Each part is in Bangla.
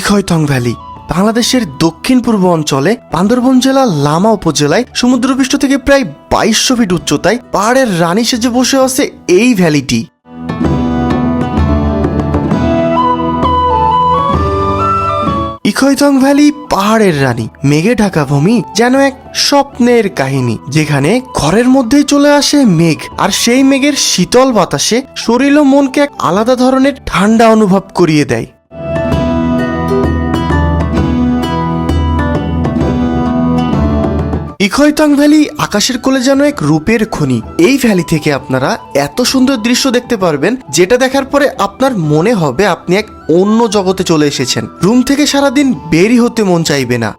ইখয়থং ভ্যালি, বাংলাদেশের দক্ষিণ পূর্ব অঞ্চলে বান্দরবন জেলার লামা উপজেলায় সমুদ্রপৃষ্ঠ থেকে প্রায় বাইশশো ফিট উচ্চতায় পাহাড়ের রানী সেজে বসে আছে এই ভ্যালিটি। ইখয়থং ভ্যালি পাহাড়ের রানী, মেঘে ঢাকা ভূমি, যেন এক স্বপ্নের কাহিনী, যেখানে ঘরের মধ্যেই চলে আসে মেঘ, আর সেই মেঘের শীতল বাতাসে শরীর ও মনকে এক আলাদা ধরনের ঠান্ডা অনুভব করিয়ে দেয়। ইখয়তং ভ্যালি আকাশের কোলে যেন এক রূপের খনি। এই ভ্যালি থেকে আপনারা এত সুন্দর দৃশ্য দেখতে পারবেন, যেটা দেখার পরে আপনার মনে হবে আপনি এক অন্য জগতে চলে এসেছেন। রুম থেকে সারাদিন বেরি হতে মন চাইবে না।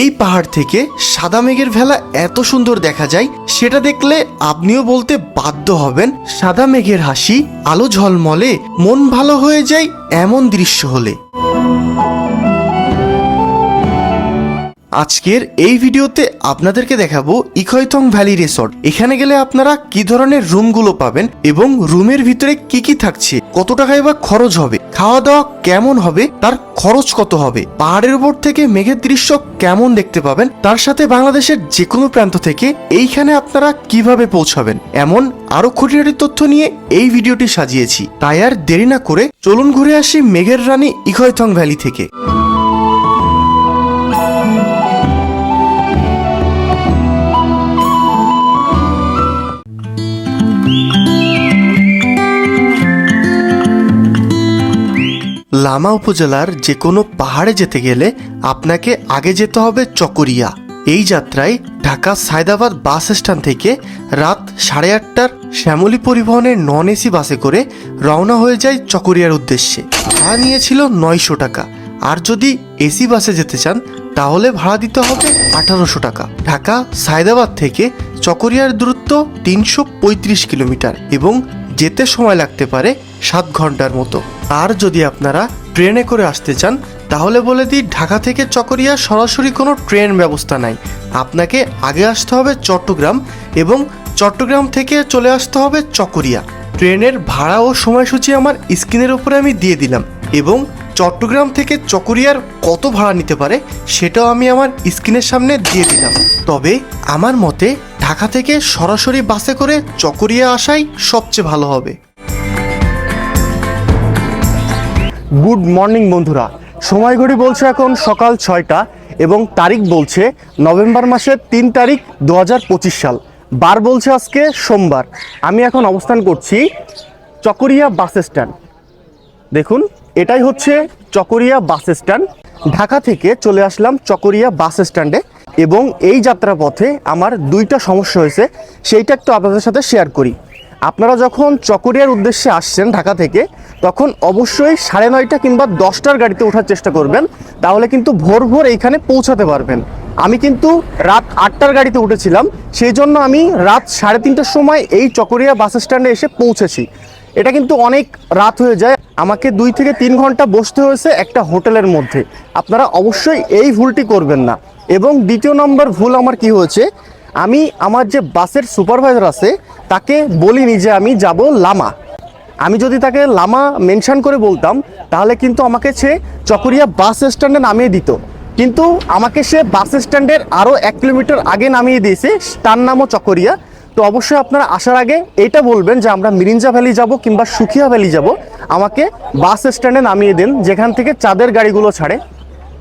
এই পাহাড় থেকে সাদা মেঘের ভেলা এত সুন্দর দেখা যায়, সেটা দেখলে আপনিও বলতে বাধ্য হবেন, সাদা মেঘের হাসি, আলো ঝলমলে, মন ভালো হয়ে যায় এমন দৃশ্য হলে। আজকের এই ভিডিওতে আপনাদেরকে দেখাবো ইকয়থং ভ্যালি রিসর্ট। এখানে গেলে আপনারা কি ধরনের রুমগুলো পাবেন এবং রুমের ভিতরে কি কি থাকছে, কত টাকায় বা খরচ হবে খাওয়া দাওয়া কেমন হবে, তার খরচ কত হবে, পাহাড়ের উপর থেকে মেঘের দৃশ্য কেমন দেখতে পাবেন, তার সাথে বাংলাদেশের যে কোনো প্রান্ত থেকে এইখানে আপনারা কীভাবে পৌঁছাবেন, এমন আরও খুঁটিনাটি তথ্য নিয়ে এই ভিডিওটি সাজিয়েছি। তাই আর দেরি না করে চলুন ঘুরে আসি মেঘের রানী ইকয়থং ভ্যালি থেকে। লামা উপজেলার যে কোনো পাহাড়ে যেতে গেলে আপনাকে আগে যেতে হবে চকরিয়া। এই যাত্রায় ঢাকা সায়দাবাদ বাস স্ট্যান্ড থেকে রাত সাড়ে আটটার শ্যামলী পরিবহনের নন এসি বাসে করে রওনা হয়ে যায় চকরিয়ার উদ্দেশ্যে। ভাড়া নিয়েছিল নয়শো টাকা। আর যদি এসি বাসে যেতে চান, তাহলে ভাড়া দিতে হবে আঠারোশো টাকা। ঢাকা সায়দাবাদ থেকে চকরিয়ার দূরত্ব তিনশো পঁয়ত্রিশ কিলোমিটার এবং যেতে সময় লাগতে পারে সাত ঘণ্টার মতো। আর যদি আপনারা ট্রেনে করে আসতে চান, তাহলে বলে দিই, ঢাকা থেকে চকরিয়া সরাসরি কোনো ট্রেন ব্যবস্থা নাই। আপনাকে আগে আসতে হবে চট্টগ্রাম এবং চট্টগ্রাম থেকে চলে আসতে হবে চকরিয়া। ট্রেনের ভাড়া ও সময়সূচি আমার স্ক্রিনের উপরে আমি দিয়ে দিলাম এবং চট্টগ্রাম থেকে চকরিয়ার কত ভাড়া নিতে পারে সেটাও আমি আমার স্ক্রিনের সামনে দিয়ে দিলাম। তবে আমার মতে ঢাকা থেকে সরাসরি বাসে করে চকরিয়া আসাই সবচেয়ে ভালো হবে। গুড মর্নিং বন্ধুরা। সময় ঘড়ি বলছে এখন সকাল ছয়টা এবং তারিখ বলছে নভেম্বর মাসের তিন তারিখ দু পঁচিশ সাল। বার বলছে আজকে সোমবার। আমি এখন অবস্থান করছি চকরিয়া বাস স্ট্যান্ড। দেখুন, এটাই হচ্ছে চকরিয়া বাস স্ট্যান্ড। ঢাকা থেকে চলে আসলাম চকরিয়া বাস স্ট্যান্ডে এবং এই যাত্রাপথে আমার দুইটা সমস্যা হয়েছে, সেইটা একটু আপনাদের সাথে শেয়ার করি। আপনারা যখন চকরিয়ার উদ্দেশ্যে আসছেন ঢাকা থেকে, তখন অবশ্যই সাড়ে নয়টা কিংবা দশটার গাড়িতে ওঠার চেষ্টা করবেন। তাহলে কিন্তু ভোর ভোর এইখানে পৌঁছাতে পারবেন। আমি কিন্তু রাত আটটার গাড়িতে উঠেছিলাম, সেই জন্য আমি রাত সাড়ে তিনটার সময় এই চকরিয়া বাস স্ট্যান্ডে এসে পৌঁছেছি। এটা কিন্তু অনেক রাত হয়ে যায়। আমাকে দুই থেকে তিন ঘণ্টা বসতে হয়েছে একটা হোটেলের মধ্যে। আপনারা অবশ্যই এই ভুলটি করবেন না। এবং দ্বিতীয় নম্বর ভুল আমার কি হয়েছে? আমি আমার যে বাসের সুপারভাইজার আছে, তাকে বলিনি যে আমি যাব লামা। আমি যদি তাকে লামা মেনশন করে বলতাম, তাহলে কিন্তু আমাকে সে চকরিয়া বাস স্ট্যান্ডে নামিয়ে দিত। কিন্তু আমাকে সে বাস স্ট্যান্ডের আরও এক কিলোমিটার আগে নামিয়ে দিয়েছে, তার নামও চকরিয়া। তো অবশ্যই আপনারা আসার আগে এটা বলবেন যে আমরা মিরিঞ্জা ভ্যালি যাব কিংবা সুখিয়া ভ্যালি যাব। আমাকে বাস স্ট্যান্ডে নামিয়ে দিন, যেখান থেকে চাঁদের গাড়িগুলো ছাড়ে।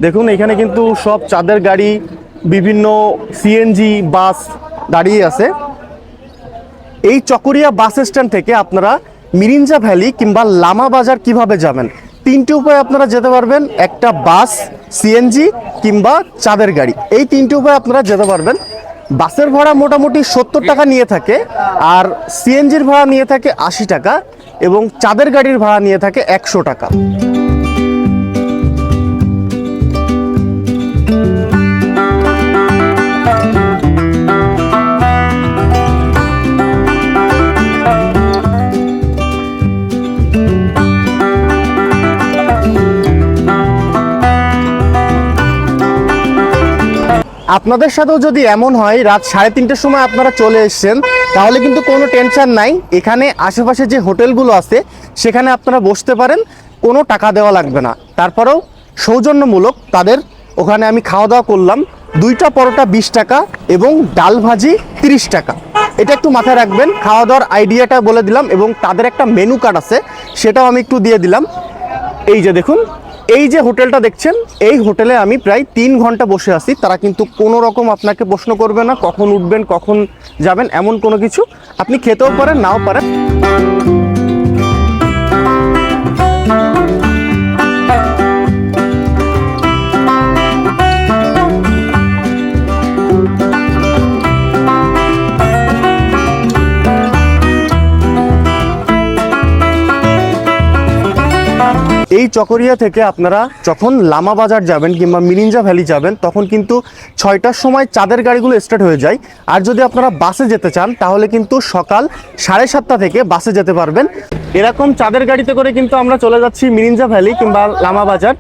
দেখুন, এখানে কিন্তু সব চাঁদের গাড়ি বিভিন্ন সিএনজি বাস দাঁড়িয়ে আছে। এই চকরিয়া বাস স্ট্যান্ড থেকে আপনারা মিরিঞ্জা ভ্যালি কিংবা লামা বাজার কীভাবে যাবেন? তিনটে উপায়ে আপনারা যেতে পারবেন। একটা বাস সিএনজি কিংবা চাঁদের গাড়ি। এই তিনটে উপায়ে আপনারা যেতে পারবেন। বাসের ভাড়া মোটামুটি সত্তর টাকা নিয়ে থাকে আর সিএনজির ভাড়া নিয়ে থাকে আশি টাকা এবং চাঁদের গাড়ির ভাড়া নিয়ে থাকে একশো টাকা। আপনাদের সাথেও যদি এমন হয়, রাত সাড়ে তিনটের সময় আপনারা চলে এসছেন, তাহলে কিন্তু কোনো টেনশন নাই। এখানে আশেপাশে যে হোটেলগুলো আছে, সেখানে আপনারা বসতে পারেন, কোনো টাকা দেওয়া লাগবে না। তারপরেও সৌজন্যমূলক তাদের ওখানে আমি খাওয়া দাওয়া করলাম। দুইটা পরোটা বিশ টাকা এবং ডাল ভাজি তিরিশ টাকা। এটা একটু মাথায় রাখবেন খাওয়া দাওয়ার আইডিয়াটা বলে দিলাম এবং তাদের একটা মেনু কার্ড আছে, সেটাও আমি একটু দিয়ে দিলাম। এই যে দেখুন এই যে হোটেলটা দেখছেন, এই হোটেলে আমি প্রায় তিন ঘণ্টা বসে আছি। তারা কিন্তু কোনো রকম আপনাকে প্রশ্ন করবে না, কখন উঠবেন, কখন যাবেন, এমন কোনো কিছু আপনি খেতেও পারেন, নাও পারেন। এই চকরিয়া থেকে আপনারা যখন লামা বাজার যাবেন কিংবা মিরিঞ্জা ভ্যালি যাবেন, তখন কিন্তু ছয়টার সময় চাঁদের গাড়িগুলো স্টার্ট হয়ে যায়। আর যদি আপনারা বাসে যেতে চান, তাহলে কিন্তু সকাল সাড়ে সাতটা থেকে বাসে যেতে পারবেন। এরকম চাঁদের গাড়িতে করে কিন্তু আমরা চলে যাচ্ছি মিরিঞ্জা ভ্যালি কিংবা লামা বাজার।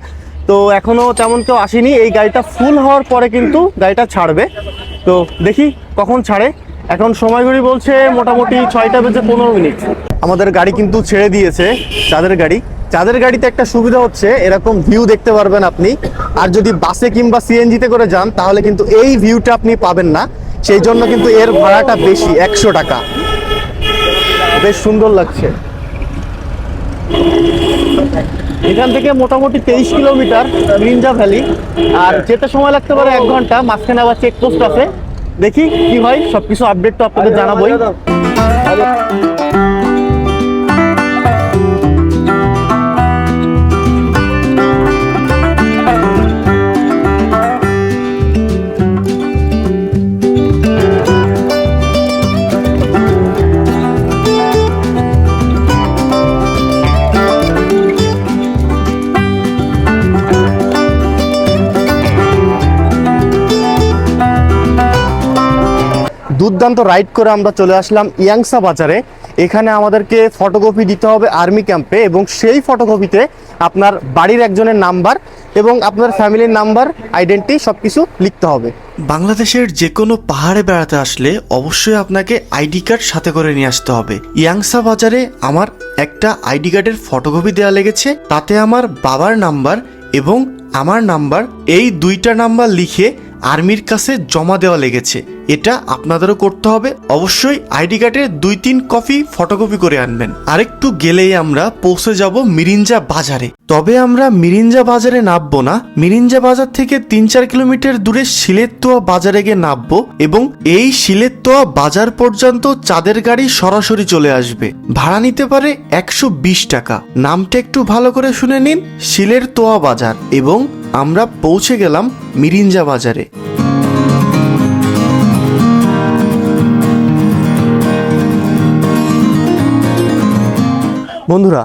তো এখনও তেমন কেউ আসেনি। এই গাড়িটা ফুল হওয়ার পরে কিন্তু গাড়িটা ছাড়বে। তো দেখি কখন ছাড়ে। এখন সময় ঘড়ি বলছে মোটামুটি ছয়টা বেজে পনেরো মিনিট। আমাদের গাড়ি কিন্তু ছেড়ে দিয়েছে চাঁদের গাড়ি। চাঁদের গাড়িতে একটা সুবিধা হচ্ছে, এরকম ভিউ দেখতে পারবেন আপনি। আর যদি বাসে কিংবা সিএনজিতে করে যান, তাহলে কিন্তু এই ভিউটা আপনি পাবেন না। সেই জন্য কিন্তু এর ভাড়াটা বেশি, একশো টাকা। বেশ সুন্দর লাগছে। এখান থেকে মোটামুটি তেইশ কিলোমিটার গ্রিনজা ভ্যালি। আর যেতে সময় লাগতে পারে এক ঘণ্টা, মাঝখানে আবার চেকপোস্ট আছে। দেখি কি হয়, সবকিছু আপডেট তো আপনাদের জানাবোই। দুর্দান্ত রাইড করে আমরা চলে আসলাম ইয়াংসা বাজারে। এখানে আমাদেরকে ফটোকপি দিতে হবে আর্মি ক্যাম্পে এবং সেই ফটোকপিতে আপনার বাড়ির একজনের নাম্বার এবং আপনার ফ্যামিলির নাম্বার, আইডেন্টি সব কিছু লিখতে হবে। বাংলাদেশের যে কোনো পাহাড়ে বেড়াতে আসলে অবশ্যই আপনাকে আইডি কার্ড সাথে করে নিয়ে আসতে হবে। ইয়াংসা বাজারে আমার একটা আইডি কার্ডের ফটোকপি দেওয়া লেগেছে, তাতে আমার বাবার নাম্বার এবং আমার নাম্বার এই দুইটা নাম্বার লিখে আর্মির কাছে জমা দেওয়া লেগেছে। এটা আপনাদেরও করতে হবে। অবশ্যই আইডি কার্ডের দুই তিন কপি ফটোকপি করে আনবেন। আরেকটু গেলেই আমরা পৌঁছে যাব মিরিঞ্জা বাজারে। তবে আমরা মিরিঞ্জা বাজারে নামবো না। মিরিঞ্জা বাজার থেকে তিন চার কিলোমিটার দূরে শিলেরতোয়া বাজারে গিয়ে নামবো এবং এই শিলেরতোয়া বাজার পর্যন্ত চাঁদের গাড়ি সরাসরি চলে আসবে। ভাড়া নিতে পারে একশো বিশ টাকা। নামটা একটু ভালো করে শুনে নিন। শিলের তোয়া বাজার এবং আমরা পৌঁছে গেলাম মিরিঞ্জা বাজারে। বন্ধুরা,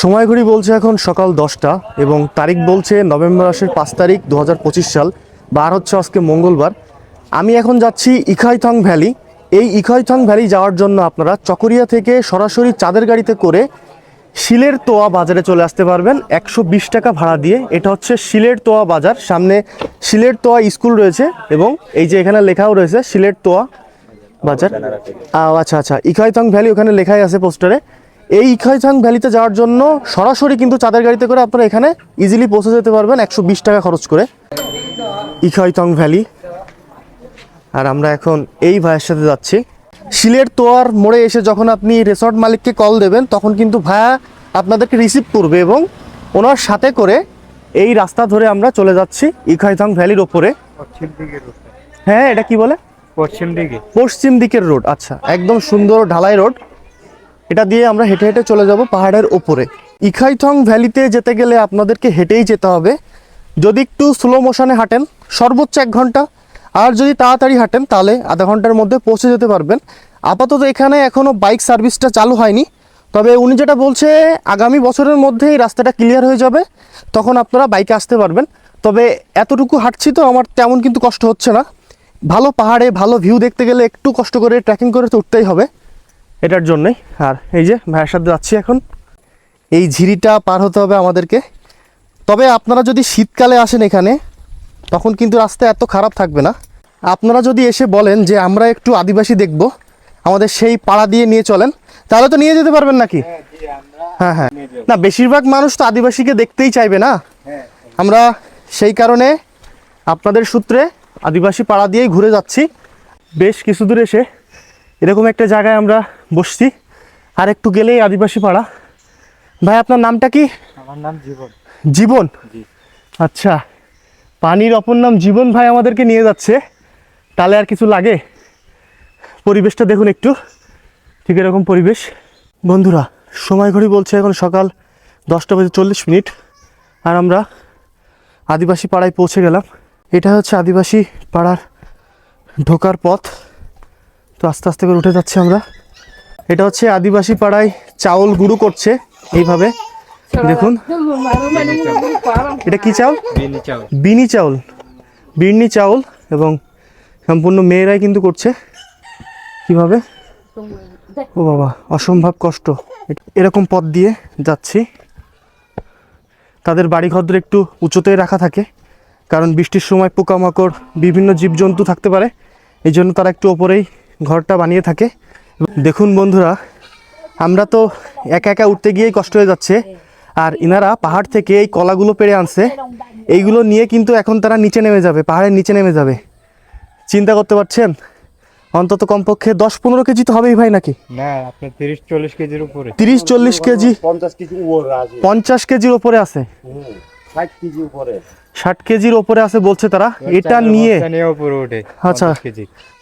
সময় ঘড়ি বলছে এখন সকাল দশটা এবং তারিখ বলছে নভেম্বর মাসের পাঁচ তারিখ দু হাজার পঁচিশ সাল বার হচ্ছে আজকে মঙ্গলবার। আমি এখন যাচ্ছি ইখাইথং ভ্যালি। এই ইখাইথং ভ্যালি যাওয়ার জন্য আপনারা চকরিয়া থেকে সরাসরি চাঁদের গাড়িতে করে শিলের তোয়া বাজারে চলে আসতে পারবেন। একশো বিশ টাকা ভাড়া দিয়ে। এটা হচ্ছে শিলের তোয়া বাজার। সামনে শিলের তোয়া স্কুল রয়েছে এবং এই যে এখানে লেখাও রয়েছে শিলের তোয়া বাজার। আচ্ছা আচ্ছা। ইখাইথং ভ্যালি ওখানে লেখাই আছে পোস্টারে। এই ইখাইথং ভ্যালিতে যাওয়ার জন্য সরাসরি কিন্তু চাঁদের গাড়িতে করে আপনারা এখানে ইজিলি পৌঁছে যেতে পারবেন একশো বিশ টাকা খরচ করে। ইখাইথং ভ্যালি। আর আমরা এখন এই ভাইয়ের সাথে যাচ্ছি। শিলের তোয়ার মোড়ে এসে যখন আপনি রিসর্ট মালিককে কল দেবেন তখন কিন্তু ভাইয়া আপনাদেরকে রিসিভ করবে এবং ওনার সাথে করে এই রাস্তা ধরে আমরা চলে যাচ্ছি ইখাইথং ভ্যালির ওপরে। হ্যাঁ এটা কি বলে? পশ্চিম দিকে। পশ্চিম দিকের রোড আচ্ছা একদম সুন্দর ঢালাই রোড এটা দিয়ে আমরা হেঁটে হেঁটে চলে যাব পাহাড়ের ওপরে ইখাইথং ভ্যালিতে যেতে গেলে আপনাদেরকে হেঁটেই যেতে হবে। যদি একটু স্লো মোশনে হাঁটেন, সর্বোচ্চ এক ঘণ্টা। আর যদি তাড়াতাড়ি হাঁটেন, তাহলে আধা ঘণ্টার মধ্যে পৌঁছে যেতে পারবেন। আপাতত এখানে এখনও বাইক সার্ভিসটা চালু হয়নি। তবে উনি যেটা বলছে, আগামী বছরের মধ্যেই রাস্তাটা ক্লিয়ার হয়ে যাবে। তখন আপনারা বাইকে আসতে পারবেন। তবে এতটুকু হাঁটছি তো, আমার তেমন কিন্তু কষ্ট হচ্ছে না। ভালো পাহাড়ে, ভালো ভিউ দেখতে গেলে একটু কষ্ট করে ট্রেকিং করে তো উঠতেই হবে। এটার জন্যই। আর এই যে ভাইয়ের সাথে যাচ্ছি এখন। এই ঝিরিটা পার হতে হবে আমাদেরকে। তবে আপনারা যদি শীতকালে আসেন এখানে তখন কিন্তু রাস্তা এত খারাপ থাকবে না। আপনারা যদি এসে বলেন যে আমরা একটু আদিবাসী দেখব আমাদের সেই পাড়া দিয়ে নিয়ে চলেন তাহলে তো নিয়ে যেতে পারবেন নাকি? হ্যাঁ হ্যাঁ না বেশিরভাগ মানুষ তো আদিবাসীকে দেখতেই চাইবে না। আমরা সেই কারণে আপনাদের সূত্রে আদিবাসী পাড়া দিয়েই ঘুরে যাচ্ছি। বেশ কিছু দূর এসে এরকম একটা জায়গায় আমরা বসছি। আর একটু গেলেই আদিবাসী পাড়া। ভাই আপনার নামটা কি? আমার নাম জীবন। জীবন? আচ্ছা। পানির অপর নাম জীবন ভাই আমাদেরকে নিয়ে যাচ্ছে। তাহলে আর কিছু লাগে? পরিবেশটা দেখুন একটু। ঠিক এরকম পরিবেশ। বন্ধুরা সময় ঘড়ি বলছে এখন সকাল দশটা বাজে চল্লিশ মিনিট। আর আমরা আদিবাসী পাড়ায় পৌঁছে গেলাম। এটা হচ্ছে আদিবাসী পাড়ার ঢোকার পথ। তো আস্তে আস্তে করে উঠে যাচ্ছি আমরা। এটা হচ্ছে আদিবাসী পাড়ায় চাউল গুঁড়ো করছে এইভাবে। দেখুন। এটা কি চাউল? বিনি চাও বিনি চাউল। চাউল এবং সম্পূর্ণ মেয়েরাই কিন্তু করছে। কীভাবে? ও বাবা অসম্ভব কষ্ট। এরকম পথ দিয়ে যাচ্ছি। তাদের বাড়ি ঘর একটু উঁচুতেই রাখা থাকে কারণ বৃষ্টির সময় পোকামাকড় বিভিন্ন জীবজন্তু থাকতে পারে। এই জন্য তারা একটু ওপরেই ঘরটা বানিয়ে থাকে। দেখুন বন্ধুরা আমরা তো একা একা উঠতে গিয়েই কষ্ট হয়ে যাচ্ছে আর ইনারা পাহাড় থেকে এই কলাগুলো পেড়ে আনছে। এইগুলো নিয়ে কিন্তু এখন তারা নিচে নেমে যাবে পাহাড়ের নিচে নেমে যাবে। চিন্তা করতে পারছেন? অন্তত কমপক্ষে দশ পনেরো কেজি তো হবেই ভাই নাকি? না আপনার তিরিশ চল্লিশ কেজির উপরে। তিরিশ চল্লিশ কেজি পঞ্চাশ কেজি উপরে আছে। পঞ্চাশ কেজির ওপরে আছে। ষাট উপরে। কেজির ওপরে আছে বলছে তারা। এটা নিয়ে আচ্ছা।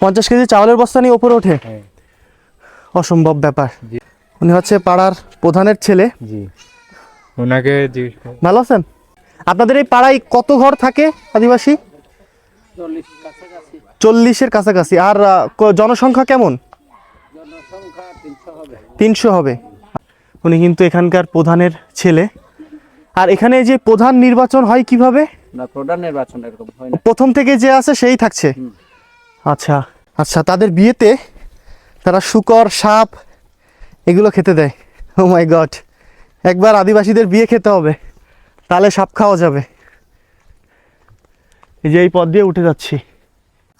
পঞ্চাশ কেজি। চাউলের বস্তা নিয়ে ওপরে ওঠে? হ্যাঁ। অসম্ভব ব্যাপার। উনি হচ্ছে পাড়ার প্রধানের ছেলে। জি। ওনাকে ভালো আছেন? আপনাদের এই পাড়ায় কত ঘর থাকে আদিবাসী? চল্লিশের কাছাকাছি। আর জনসংখ্যা কেমন? তিনশো হবে। উনি কিন্তু এখানকার প্রধানের ছেলে। আর এখানে যে প্রধান নির্বাচন হয় কীভাবে? প্রধান নির্বাচন এরকম হয় না। প্রথম থেকে যে আছে সেই থাকছে। আচ্ছা আচ্ছা তাদের বিয়েতে তারা শুকর, সাপ, এগুলো খেতে দেয়। ও মাই গড একবার আদিবাসীদের বিয়ে খেতে হবে, তাহলে সাপ খাওয়া যাবে। এই যে এই পথ দিয়ে উঠে যাচ্ছি।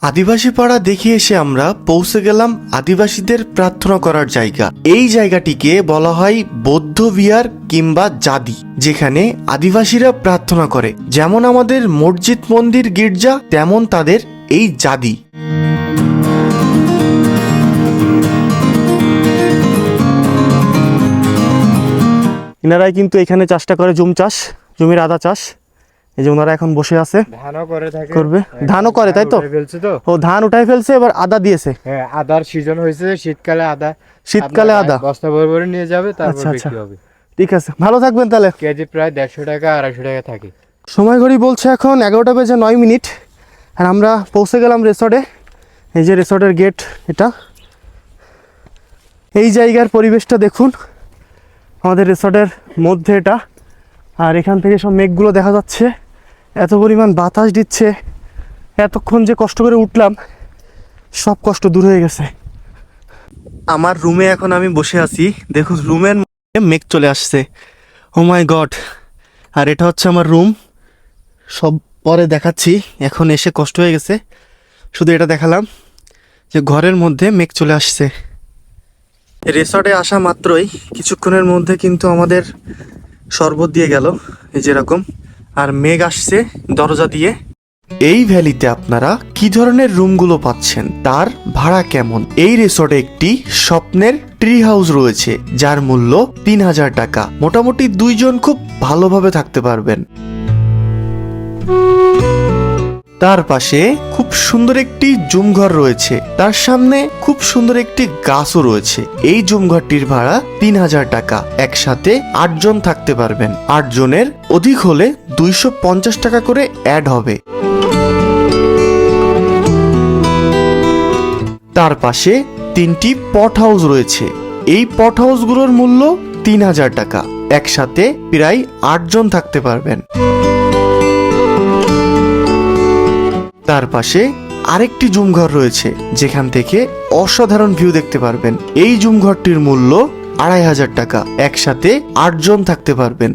আদিবাসী পাড়া দেখে এসে আমরা পৌঁছে গেলাম আদিবাসীদের প্রার্থনা করার জায়গা। এই জায়গাটিকে বলা হয় বৌদ্ধ বিহার কিংবা জাদি, যেখানে আদিবাসীরা প্রার্থনা করে। যেমন আমাদের মসজিদ, মন্দির, গির্জা, তেমন তাদের এই জাদি। এনারাই কিন্তু এখানে চাষটা করে জুম চাষ জমির আদা চাষ। এই যে ওনারা এখন বসে আছে। ধানও করে থাকে। করবে? ধানও করে, তাই তো? ফেলছে তো। ও ধান উঠাই ফেলছে এবার আদা দিয়েছে। হ্যাঁ আদার সিজন হয়েছে শীতকালে আদা। শীতকালে আদা। বস্তা ভরে ভরে নিয়ে যাবে তারপর আচ্ছা, আচ্ছা। বিক্রি হবে। ঠিক আছে ভালো থাকবেন তাহলে। কেজি প্রায় দেড়শো টাকা আড়াইশো টাকা থাকে। সময় ঘড়ি বলছে এখন এগারোটা বেজে নয় মিনিট। আর আমরা পৌঁছে গেলাম রিসর্টে। এই যে রিসর্টের গেট এটা। এই জায়গার পরিবেশটা দেখুন। আমাদের রিসর্টের মধ্যে এটা। আর এখান থেকে সব মেঘগুলো দেখা যাচ্ছে। এত পরিমাণ বাতাস দিচ্ছে। এতক্ষণ যে কষ্ট করে উঠলাম, সব কষ্ট দূর হয়ে গেছে। আমার রুমে এখন আমি বসে আছি। দেখুন, রুমের মধ্যে মেঘ চলে আসছে। ও মাই গড আর এটা হচ্ছে আমার রুম। সব পরে দেখাচ্ছি। এখন এসে কষ্ট হয়ে গেছে। শুধু এটা দেখালাম যে ঘরের মধ্যে মেঘ চলে আসছে। রিসর্টে আসা মাত্রই কিছুক্ষণের মধ্যে কিন্তু আমাদের শরবত দিয়ে গেল, এই যেরকম আর মেঘ আসছে দরজা দিয়ে। এই ভ্যালিতে আপনারা কি ধরনের রুমগুলো পাচ্ছেন, তার ভাড়া কেমন? এই রিসর্টে একটি স্বপ্নের ট্রি হাউস রয়েছে, যার মূল্য তিন হাজার টাকা। মোটামুটি দুইজন খুব ভালোভাবে থাকতে পারবেন। তার পাশে খুব সুন্দর একটি জুম ঘর রয়েছে। তার সামনে খুব সুন্দর একটি গাছও রয়েছে। এই জুম ঘরটির ভাড়া তিন হাজার টাকা। একসাথে আটজন থাকতে পারবেন। আটজনের অধিক হলে দুইশো পঞ্চাশ টাকা করে অ্যাড হবে। তার পাশে তিনটি পট হাউস রয়েছে। এই পট হাউসগুলোর মূল্য তিন হাজার টাকা। একসাথে প্রায় আটজন থাকতে পারবেন। তার পাশে আরেকটি জুম ঘর রয়েছে, যেখান থেকে অসাধারণ ভিউ দেখতে পারবেন। এই জুম ঘরটির মূল্য আড়াই হাজার টাকা। একসাথে আটজন থাকতে পারবেন।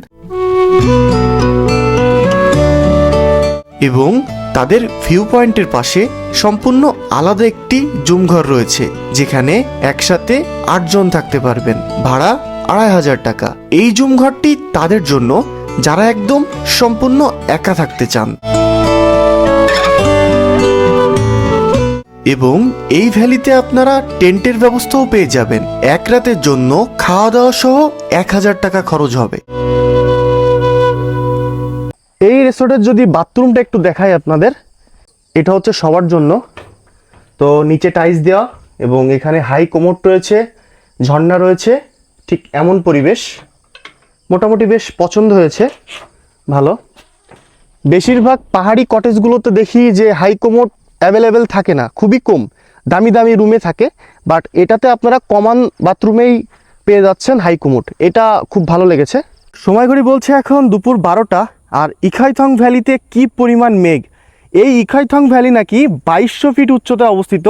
এবং তাদের ভিউ পয়েন্টের পাশে সম্পূর্ণ আলাদা একটি জুম ঘর রয়েছে, যেখানে একসাথে আটজন থাকতে পারবেন। ভাড়া আড়াই হাজার টাকা। এই জুম ঘরটি তাদের জন্য যারা একদম সম্পূর্ণ একা থাকতে চান। এবং এই ভ্যালিতে আপনারা টেন্টের ব্যবস্থাও পেয়ে যাবেন। এক রাতের জন্য খাওয়া দাওয়া সহ এক হাজার টাকা খরচ হবে। এই রিসোর্টের যদি বাথরুমটা একটু দেখাই আপনাদের, এটা হচ্ছে সবার জন্য। তো নিচে টাইলস দেওয়া এবং এখানে হাই কোমোট রয়েছে, ঝর্ণা রয়েছে, ঠিক এমন পরিবেশ। মোটামুটি বেশ পছন্দ হয়েছে, ভালো। বেশিরভাগ পাহাড়ি কটেজগুলোতে দেখি যে হাই কোমোট অ্যাভেলেবেল থাকে না, খুবই কম। দামি দামি রুমে থাকে বাট এটাতে আপনারা কমন বাথরুমেই পেয়ে যাচ্ছেন হাই কোমোট এটা খুব ভালো লেগেছে। সময় ঘড়ি বলছে এখন দুপুর বারোটা, আর ইখাইথং ভ্যালিতে কি পরিমাণ মেঘ? এই ইখাইথং ভ্যালি নাকি বাইশশো ফিট উচ্চতায় অবস্থিত,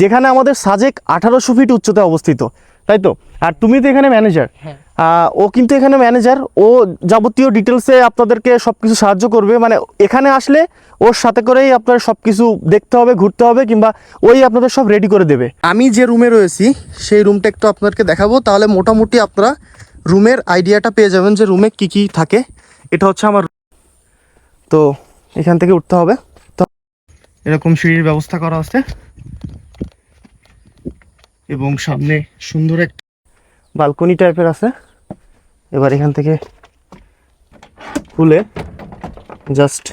যেখানে আমাদের সাজেক আঠারোশো ফিট উচ্চতায় অবস্থিত। তাই তো? আর তুমি তো এখানে ম্যানেজার ও কিন্তু এখানে ম্যানেজার ও যাবতীয় ডিটেলসে আপনাদেরকে সব কিছু সাহায্য করবে। মানে এখানে আসলে ওর সাথে করেই আপনার সব কিছু দেখতে হবে ঘুরতে হবে কিংবা ওই আপনাদের সব রেডি করে দেবে। আমি যে রুমে রয়েছি সেই রুমটা একটু আপনাদেরকে দেখাবো। তাহলে মোটামুটি আপনারা রুমের আইডিয়াটা পেয়ে যাবেন যে রুমে কি কি থাকে। এটা হচ্ছে আমার তো এখান থেকে উঠতে হবে। তো এরকম সিঁড়ির ব্যবস্থা করা আছে। এবং সামনে সুন্দর এক বালকনি টাইপের আছে। এবার এখান থেকে খুলে জাস্ট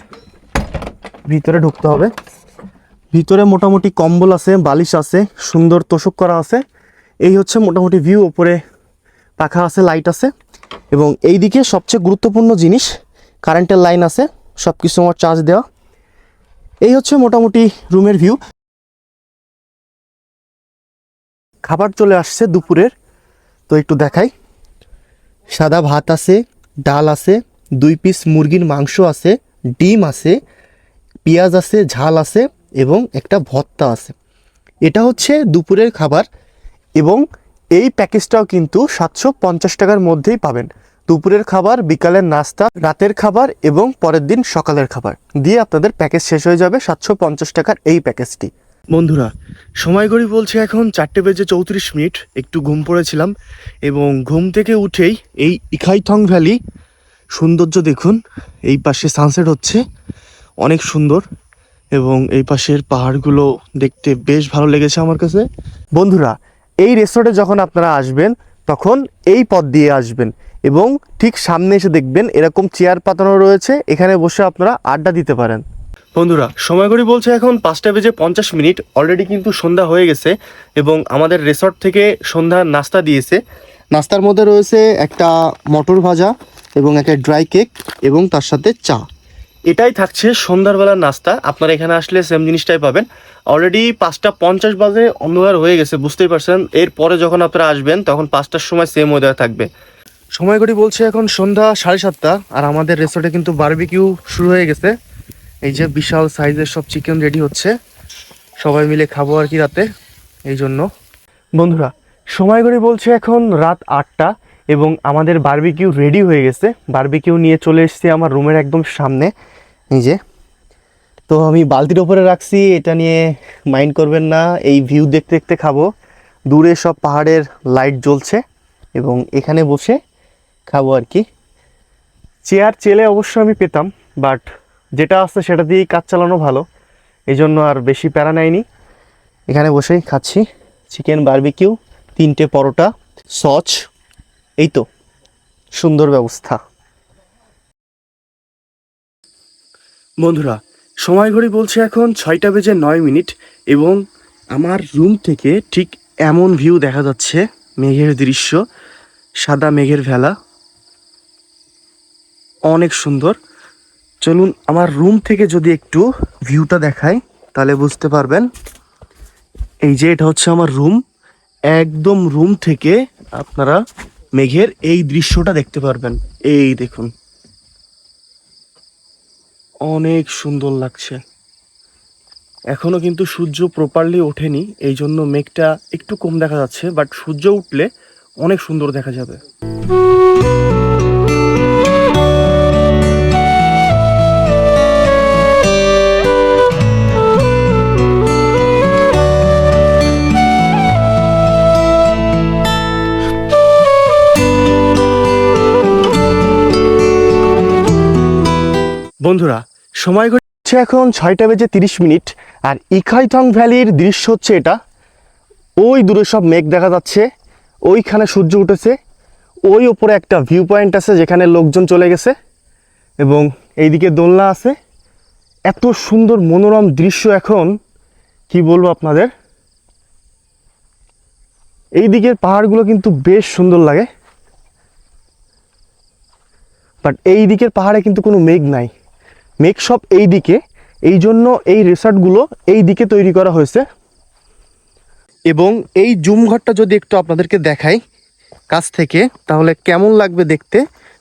ভিতরে ঢুকতে হবে। ভিতরে মোটামুটি কম্বল আছে, বালিশ আছে, সুন্দর তোষক করা আছে। এই হচ্ছে মোটামুটি ভিউ ওপরে পাখা আছে লাইট আছে। এবং এই দিকে সবচেয়ে গুরুত্বপূর্ণ জিনিস কারেন্টের লাইন আছে সব কিছু আমার চার্জ দেওয়া। এই হচ্ছে মোটামুটি রুমের ভিউ খাবার চলে আসছে দুপুরের, তো একটু দেখাই। সাদা ভাত আছে, ডাল আছে, দুই পিস মুরগির মাংস আছে, ডিম আছে, পেঁয়াজ আছে, ঝাল আছে এবং একটা ভর্তা আছে। এটা হচ্ছে দুপুরের খাবার এবং এই প্যাকেজটাও কিন্তু সাতশো পঞ্চাশ টাকার মধ্যেই পাবেন। দুপুরের খাবার, বিকালের নাস্তা, রাতের খাবার এবং পরের দিন সকালের খাবার। দিয়ে আপনাদের প্যাকেজ শেষ হয়ে যাবে সাতশো পঞ্চাশ টাকার এই প্যাকেজটি। বন্ধুরা, সময় ঘড়ি বলছে এখন চারটে বেজে চৌত্রিশ মিনিট, একটু ঘুম পড়েছিলাম এবং ঘুম থেকে উঠেই এই ইখাইথং ভ্যালি সৌন্দর্য দেখুন, এই পাশে সানসেট হচ্ছে, অনেক সুন্দর এবং এই পাশের পাহাড়গুলো দেখতে বেশ ভালো লেগেছে আমার কাছে। বন্ধুরা, এই রেসর্টে যখন আপনারা আসবেন, তখন এই পথ দিয়ে আসবেন এবং ঠিক সামনে এসে দেখবেন এরকম চেয়ার পাতানো রয়েছে, এখানে বসে আপনারা আড্ডা দিতে পারেন। বন্ধুরা সময় ঘড়ি বলছে এখন পাঁচটা বেজে পঞ্চাশ মিনিট। অলরেডি কিন্তু সন্ধ্যা হয়ে গেছে এবং আমাদের রেসর্ট থেকে সন্ধ্যার নাস্তা দিয়েছে। নাস্তার মধ্যে রয়েছে একটা মটর ভাজা এবং একটা ড্রাই কেক এবং তার সাথে চা। এটাই থাকছে সন্ধ্যারবেলার নাস্তা। আপনারা এখানে আসলে সেম জিনিসটাই পাবেন। অলরেডি পাঁচটা পঞ্চাশ বাজে অন্ধকার হয়ে গেছে বুঝতেই পারছেন। এরপরে যখন আপনারা আসবেন তখন পাঁচটার সময় সেম ওয়েদার থাকবে। সময় ঘড়ি বলছে এখন সন্ধ্যা সাড়ে সাতটা আর আমাদের রেসর্টে কিন্তু বারবিকিউ শুরু হয়ে গেছে। এই যে বিশাল সাইজের সব চিকেন রেডি হচ্ছে। সবাই মিলে খাব আর কি রাতে, এই জন্য। বন্ধুরা, সময় করে বলছে এখন রাত আটটা এবং আমাদের বারবিকিউ রেডি হয়ে গেছে। বারবিকিউ নিয়ে চলে এসেছি আমার রুমের একদম সামনে যে। তো আমি বালতির ওপরে রাখছি, এটা নিয়ে মাইন্ড করবেন না, এই ভিউ দেখতে দেখতে খাব। দূরে সব পাহাড়ের লাইট জ্বলছে এবং এখানে বসে খাব আর কি। চেয়ার চেলে অবশ্য আমি পেতাম বাট যেটা আছে সেটা দিয়েই কাজ চালানো ভালো। এই জন্য আর বেশি প্যারা নেয়নি। এখানে বসেই খাচ্ছি। চিকেন বারবিকিউ তিনটে পরোটা সচ এই তো, সুন্দর ব্যবস্থা। বন্ধুরা, সময় ঘড়ি বলছে এখন ছয়টা বেজে নয় মিনিট এবং আমার রুম থেকে ঠিক এমন ভিউ দেখা যাচ্ছে, মেঘের দৃশ্য, সাদা মেঘের ভেলা। অনেক সুন্দর। চলুন আমার রুম থেকে যদি একটু ভিউটা দেখাই, তাহলে বুঝতে পারবেন। এই যে এটা হচ্ছে আমার রুম একদম রুম থেকে আপনারা মেঘের এই দৃশ্যটা দেখতে পারবেন। এই দেখুন। অনেক সুন্দর লাগছে। এখনও কিন্তু সূর্য প্রপারলি ওঠেনি, এই জন্য মেঘটা একটু কম দেখা যাচ্ছে বাট সূর্য উঠলে অনেক সুন্দর দেখা যাবে। বন্ধুরা, সময় ঘটছে এখন ছয়টা বেজে তিরিশ মিনিট, আর ইখাইথং ভ্যালির দৃশ্য হচ্ছে এটা। ওই দূরে সব মেঘ দেখা যাচ্ছে, ওইখানে সূর্য উঠেছে, ওই ওপরে একটা ভিউ পয়েন্ট আছে যেখানে লোকজন চলে গেছে, এবং এইদিকে দোলনা আছে। এত সুন্দর মনোরম দৃশ্য এখন, কি বলব আপনাদের? এই দিকের পাহাড়গুলো কিন্তু বেশ সুন্দর লাগে। বাট এই দিকের পাহাড়ে কিন্তু কোনো মেঘ নাই। সব এই দিকে। এই জন্য এই রিসর্টগুলো এই দিকে তৈরি করা হয়েছে। এবং এই জুম ঘরটা যদি একটু আপনাদেরকে দেখাই কাছ থেকে, তাহলে কেমন লাগবে দেখতে?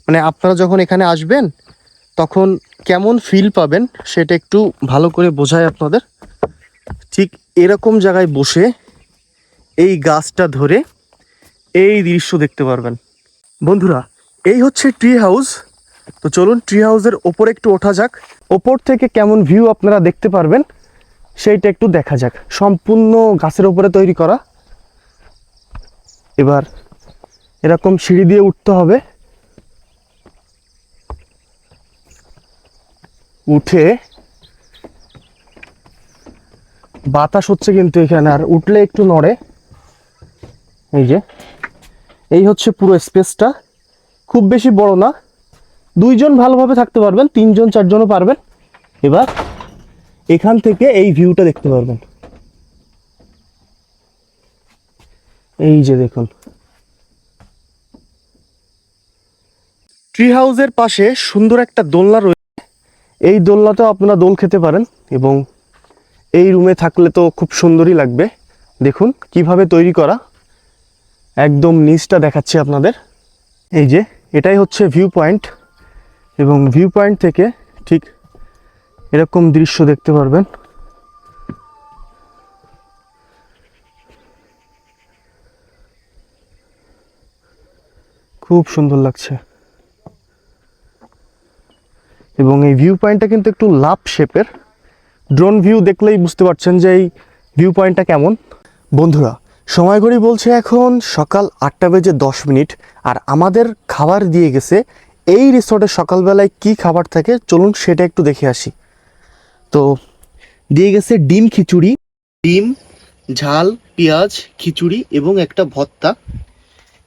মানে আপনারা যখন এখানে আসবেন, তখন কেমন ফিল পাবেন সেটা একটু ভালো করে বোঝায় আপনাদের। ঠিক এরকম জায়গায় বসে এই গাছটা ধরে এই দৃশ্য দেখতে পারবেন। বন্ধুরা, এই হচ্ছে ট্রি হাউস তো চলুন ট্রি হাউসের ওপরে একটু ওঠা যাক। ওপর থেকে কেমন ভিউ আপনারা দেখতে পারবেন, সেইটা একটু দেখা যাক। সম্পূর্ণ গাছের ওপরে তৈরি করা। এবার এরকম সিঁড়ি দিয়ে উঠতে হবে। উঠে বাতাস হচ্ছে কিন্তু এখানে, আর উঠলে একটু নড়ে। এই যে, এই হচ্ছে পুরো স্পেসটা খুব বেশি বড় না দুইজন ভালোভাবে থাকতে পারবেন, তিনজন, চারজনও পারবেন। এবার এখান থেকে এই ভিউটা দেখতে পারবেন। এই যে দেখুন। ট্রি হাউসের পাশে সুন্দর একটা দোলনা রয়েছে এই দোলনাতেও আপনারা দোল খেতে পারেন এবং এই রুমে থাকলে তো খুব সুন্দরই লাগবে। দেখুন কীভাবে তৈরি করা। একদম নিচটা দেখাচ্ছি আপনাদের। এই যে, এটাই হচ্ছে ভিউ পয়েন্ট এবং ভিউ পয়েন্ট থেকে ঠিক এরকম দৃশ্য দেখতে পারবেন। খুব সুন্দর লাগছে। এবং এই ভিউ পয়েন্টটা কিন্তু একটু লাভ শেপের। ড্রোন ভিউ দেখলেই বুঝতে পারছেন যে এই ভিউ পয়েন্টটা কেমন। বন্ধুরা সময় ঘড়ি বলছে এখন সকাল আটটা বেজে দশ মিনিট, আর আমাদের খাবার দিয়ে গেছে এই রিসর্টে সকালবেলায় কি খাবার থাকে? চলুন সেটা একটু দেখে আসি। তো, দিয়ে গেছে ডিম খিচুড়ি। ডিম, ঝাল, পেঁয়াজ, খিচুড়ি এবং একটা ভত্তা।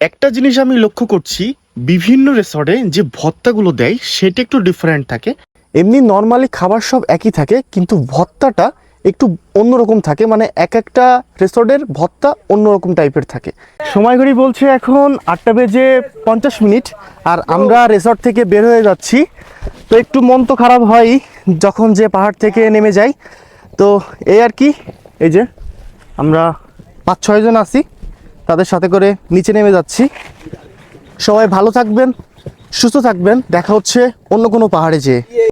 একটা জিনিস আমি লক্ষ্য করছি, বিভিন্ন রিসর্টে যে ভর্তাগুলো দেয়, সেটা একটু ডিফারেন্ট থাকে। এমনি নর্মালি খাবার সব একই থাকে, কিন্তু ভর্তাটা একটু অন্যরকম থাকে মানে এক একটা রিসর্টের ভর্তা অন্যরকম টাইপের থাকে। সময় ঘড়ি বলছে এখন আটটা বেজে পঞ্চাশ মিনিট, আর আমরা রিসর্ট থেকে বের হয়ে যাচ্ছি। তো একটু মন তো খারাপ হয় যখন যে পাহাড় থেকে নেমে যাই। তো এই আর কি, এই যে আমরা পাঁচ ছয়জন আছি, তাদের সাথে করে নিচে নেমে যাচ্ছি। সবাই ভালো থাকবেন, সুস্থ থাকবেন, দেখা হচ্ছে অন্য কোনো পাহাড়ে যেয়ে।